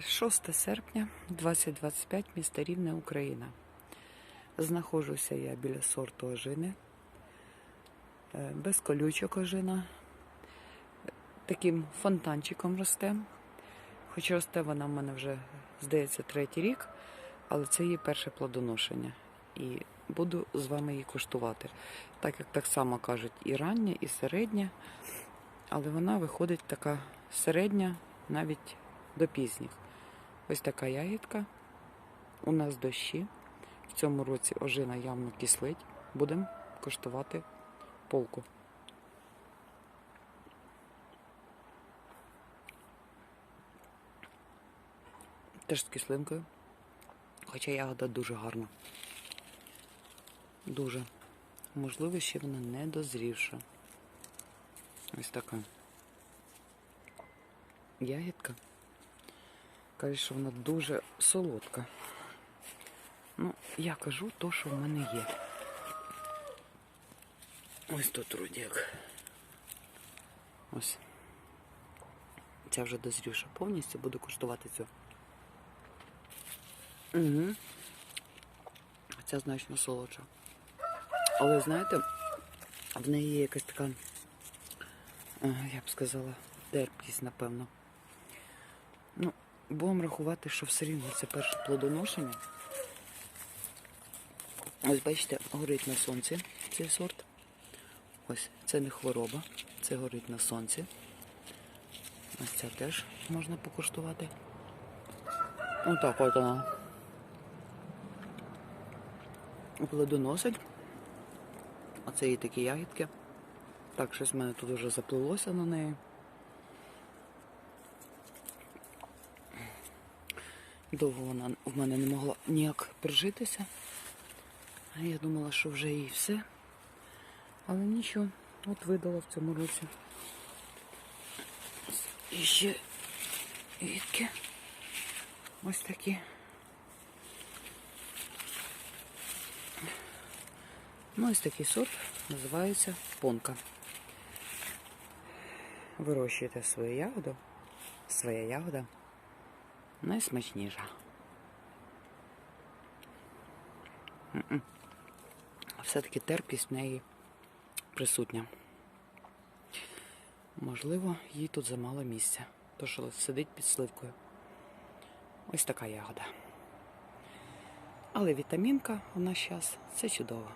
6 серпня 2025 місто Рівне, Україна. Знаходжуся я біля сорту ожини, Е, без колючок ожина. Таким фонтанчиком росте. Хоч росте вона в мене вже, здається, третій рік, але це її перше плодоношення. І буду з вами її куштувати. Так як так само кажуть, і рання, і середня, але вона виходить така середня навіть до пізніх. Ось така ягідка. У нас дощі. В цьому році ожина явно кислить. Будемо коштувати полку. Теж з кислинкою. Хоча ягода дуже гарна. Дуже. Можливо, ще вона не дозрівша. Ось така. Ягідка. Каже, що вона дуже солодка. Ну, я кажу то, що в мене є. Ось тут вроді як. Ось. Ця вже дозрівша повністю, буду куштувати цю. Угу. Ця значно солодша. Але знаєте, в неї є якась така, е, я б сказала, терпкість, напевно. Ну, будемо рахувати, що все рівно це перше плодоношення. Ось бачите, горить на сонці цей сорт. Ось, це не хвороба, це горить на сонці. Ось ця теж можна покуштувати. Отак от вона. Плодоносить. Оце і такі ягідки. Так, щось в мене тут вже заплилося на неї. Довго вона в мене не могла ніяк прижитися. А я думала, що вже і все. Але нічого, от видала в цьому році. І ще відки. Ось такі. Ну, ось такий сорт називається понка. Вирощуєте свою ягоду. Своя ягода найсмачніша. Все-таки терпість в неї присутня. Можливо, їй тут замало місця, то що сидить під сливкою. Ось така ягода. Але вітамінка у нас зараз це чудово.